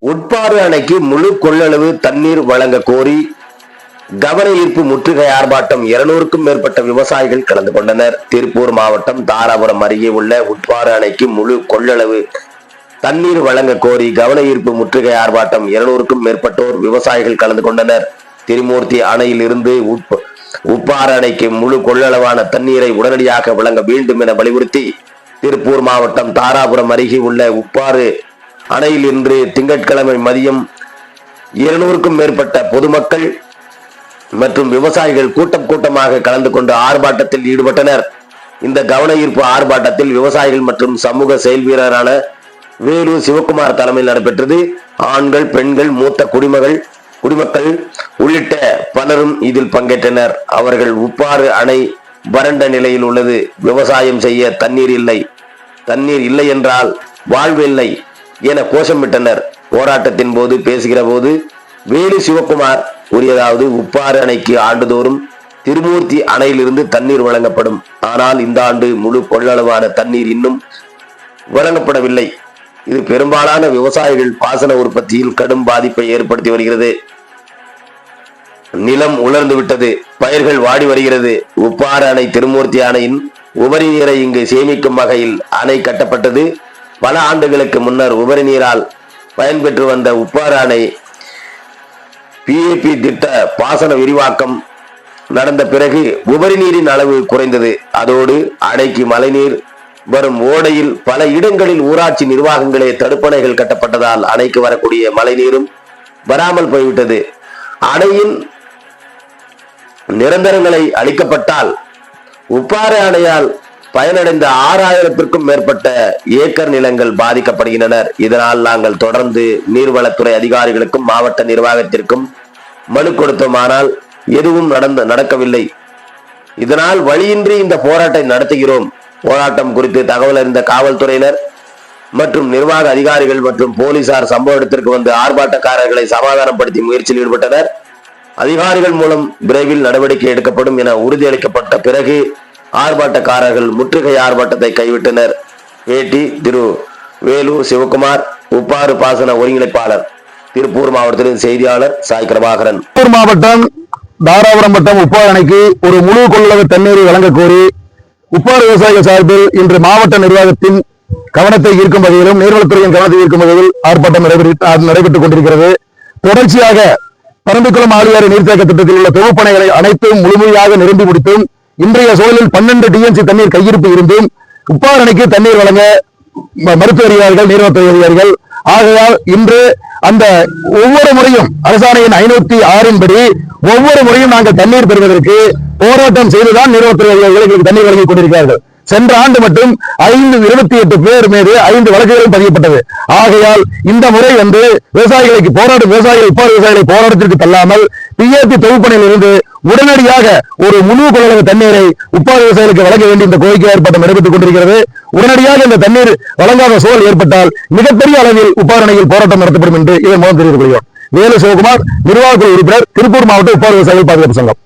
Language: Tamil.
உட்பாறு அணைக்கு முழு கொள்ளளவு தண்ணீர் வழங்க கோரி கவன ஈர்ப்பு முற்றுகை ஆர்ப்பாட்டம் இருநூறுக்கும் மேற்பட்ட விவசாயிகள் கலந்து கொண்டனர். திருப்பூர் மாவட்டம் தாராபுரம் அருகே உள்ள உட்பாறு அணைக்கு முழு கொள்ளளவு தண்ணீர் வழங்க கோரி கவன ஈர்ப்பு முற்றுகை ஆர்ப்பாட்டம் இருநூறுக்கும் மேற்பட்டோர் விவசாயிகள் கலந்து கொண்டனர். திருமூர்த்தி அணையில் இருந்து உப்- உப்பாறு அணைக்கு முழு கொள்ளளவான தண்ணீரை உடனடியாக வழங்க வேண்டும் என வலியுறுத்தி திருப்பூர் மாவட்டம் தாராபுரம் அருகே உள்ள உப்பாறு அணையில் இன்று திங்கட்கிழமை மதியம் இருநூறுக்கும் மேற்பட்ட பொதுமக்கள் மற்றும் விவசாயிகள் கூட்டம் கூட்டமாக கலந்து கொண்டு ஆர்ப்பாட்டத்தில் ஈடுபட்டனர். இந்த கவன ஈர்ப்பு ஆர்ப்பாட்டத்தில் விவசாயிகள் மற்றும் சமூக செயல் வீரரான வேலு சிவகுமார் தலைமையில் நடைபெற்றது. ஆண்கள் பெண்கள் மூத்த குடிமகள் குடிமக்கள் உள்ளிட்ட பலரும் இதில் பங்கேற்றனர். அவர்கள் உப்பாறு அணை வறண்ட நிலையில் உள்ளது. விவசாயம் செய்ய தண்ணீர் இல்லை. தண்ணீர் இல்லை என்றால் வாழ்வில்லை என கோஷமிட்டனர். போராட்டத்தின் போது பேசுகிற போது வேலு சிவகுமார் கூறியதாவது உப்பாறு அணைக்கு ஆண்டுதோறும் திருமூர்த்தி அணையிலிருந்து தண்ணீர் வழங்கப்படும். ஆனால் இந்த ஆண்டு முழு கொள்ளளவான தண்ணீர் இன்னும் வழங்கப்படவில்லை. இது பெரும்பாலான விவசாயிகள் பாசன உற்பத்தியில் கடும் பாதிப்பை ஏற்படுத்தி வருகிறது. நிலம் உலர்ந்து விட்டது. பயிர்கள் வாடி வருகிறது. உப்பாறு அணை திருமூர்த்தி அணையின் உபரி நீரை இங்கு சேமிக்கும் வகையில் அணை கட்டப்பட்டது. பல ஆண்டுகளுக்கு முன்னர் உபரி நீரால் பயன்பெற்று வந்த உப்பாறு அணை பிஏபி திட்ட பாசன விரிவாக்கம் நடந்த பிறகு உபரி நீரின் அளவு குறைந்தது. அதோடு அணைக்கு மழைநீர் வரும் ஓடையில் பல இடங்களில் ஊராட்சி நிர்வாகங்களே தடுப்பணைகள் கட்டப்பட்டதால் அணைக்கு வரக்கூடிய மழைநீரும் வராமல் போய்விட்டது. அணையின் நிரந்தரங்களை அளிக்கப்பட்டால் உப்பாறு அணையால் பயனடைந்த ஆறாயிரத்திற்கும் மேற்பட்ட ஏக்கர் நிலங்கள் பாதிக்கப்படுகின்றனர். இதனால் நாங்கள் தொடர்ந்து நீர்வளத்துறை அதிகாரிகளுக்கும் மாவட்ட நிர்வாகத்திற்கும் மனு கொடுத்தோம். ஆனால் எதுவும் நடந்த நடக்கவில்லை. இதனால் வழியின்றி இந்த போராட்டத்தை நடத்துகிறோம். போராட்டம் குறித்து தகவல் அறிந்த காவல்துறையினர் மற்றும் நிர்வாக அதிகாரிகள் மற்றும் போலீசார் சம்பவ இடத்திற்கு வந்து ஆர்ப்பாட்டக்காரர்களை சமாதானப்படுத்தி முயற்சியில் ஈடுபட்டனர். அதிகாரிகள் மூலம் விரைவில் நடவடிக்கை எடுக்கப்படும் என உறுதியளிக்கப்பட்ட பிறகு ஆர்ப்பாட்டக்காரர்கள் முற்றுகை ஆர்ப்பாட்டத்தை கைவிட்டனர். பேட்டி திரு. வேலு சிவகுமார் உப்பாறு பாசன ஒருங்கிணைப்பாளர் திருப்பூர் மாவட்டத்தின் செய்தியாளர் சாய் பிரபாகரன். திருப்பூர் மாவட்டம் தாராபுரம் வட்டம் உப்பாறு அணைக்கு ஒரு முழு கொள்ளளவு தண்ணீரை வழங்க கோரி உப்பாறு விவசாயிகள் சார்பில் இன்று மாவட்ட நிர்வாகத்தின் கவனத்தை ஈர்க்கும் வகையிலும் நீர்வளத்துறையின் கவனத்தை ஈர்க்கும் வகையில் ஆர்ப்பாட்டம் நடைபெற்று நடைபெற்றுக் கொண்டிருக்கிறது. தொடர்ச்சியாக பரம்பிக்குளம் ஆழியாறு நீர்த்தேக்க திட்டத்தில் உள்ள தொகுப்பணைகளை அனைத்தும் முழுமையாக நிரம்பி முடித்தும். இன்றைய சூழலில் பன்னெண்டு டிஎன்சி தண்ணீர் கையிருப்பு இருந்தும். உப்பார் அணைக்கு தண்ணீர் வழங்க மருத்துவ அதிகாரிகள் நீர்வளத்துறை அதிகாரிகள். ஆகையால் இன்று அந்த ஒவ்வொரு முறையும் அரசாணையின் ஐநூத்தி ஆறின் படி ஒவ்வொரு முறையும் நாங்கள் தண்ணீர் பெறுவதற்கு போராட்டம் செய்துதான் நீர்வளத்துறை அதிகாரிகள் எங்களுக்கு தண்ணீர் வழங்கிக் கொண்டிருக்கிறார்கள். சென்ற ஆண்டு மட்டும் ஐந்து இருபத்தி எட்டு பேர் மீது ஐந்து வழக்குகளும் பதியப்பட்டது. ஆகையால் இந்த முறை வந்து விவசாயிகளுக்கு போராடும் விவசாயிகள் உப்பாறு விவசாயிகளை போராட்டத்திற்கு தள்ளாமல் பிஏபி தொகுப்பணியில் இருந்து உடனடியாக ஒரு முழு கொள்ளளவு தண்ணீரை உப்பாறு விவசாயிகளுக்கு வழங்க வேண்டிய இந்த கோரிக்கை ஏற்பாட்டம் நடைபெற்றுக் கொண்டிருக்கிறது. உடனடியாக இந்த தண்ணீர் வழங்காத சூழல் ஏற்பட்டால் மிகப்பெரிய அளவில் உப்பாறு அணையில் போராட்டம் நடத்தப்படும் என்று இதன் மூலம் தெரிவித்துக் கொள்கிறோம். வேலு சிவகுமார் நிர்வாகக்குழு உறுப்பினர் திருப்பூர் மாவட்ட உப்பாறு விவசாயிகள் பாதுகாப்பு சங்கம்.